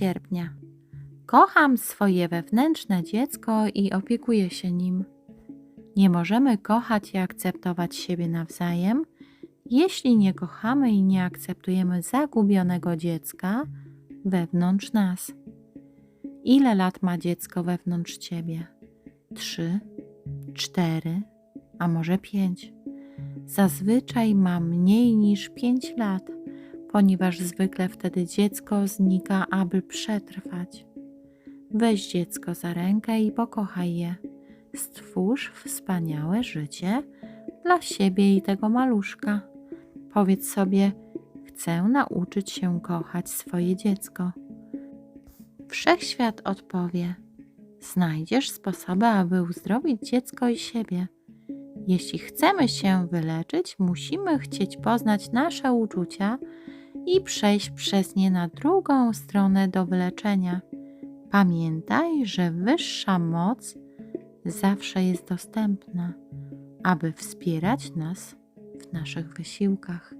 sierpnia. Kocham swoje wewnętrzne dziecko i opiekuję się nim. Nie możemy kochać i akceptować siebie nawzajem, jeśli nie kochamy i nie akceptujemy zagubionego dziecka wewnątrz nas. Ile lat ma dziecko wewnątrz ciebie? Trzy, cztery, a może pięć. Zazwyczaj ma mniej niż pięć lat, ponieważ zwykle wtedy dziecko znika, aby przetrwać. Weź dziecko za rękę i pokochaj je. Stwórz wspaniałe życie dla siebie i tego maluszka. Powiedz sobie: Chcę nauczyć się kochać swoje dziecko. Wszechświat odpowie: Znajdziesz sposoby, aby uzdrowić dziecko i siebie. Jeśli chcemy się wyleczyć, musimy chcieć poznać nasze uczucia i przejść przez nie na drugą stronę do wyleczenia. Pamiętaj, że wyższa moc zawsze jest dostępna, aby wspierać nas w naszych wysiłkach.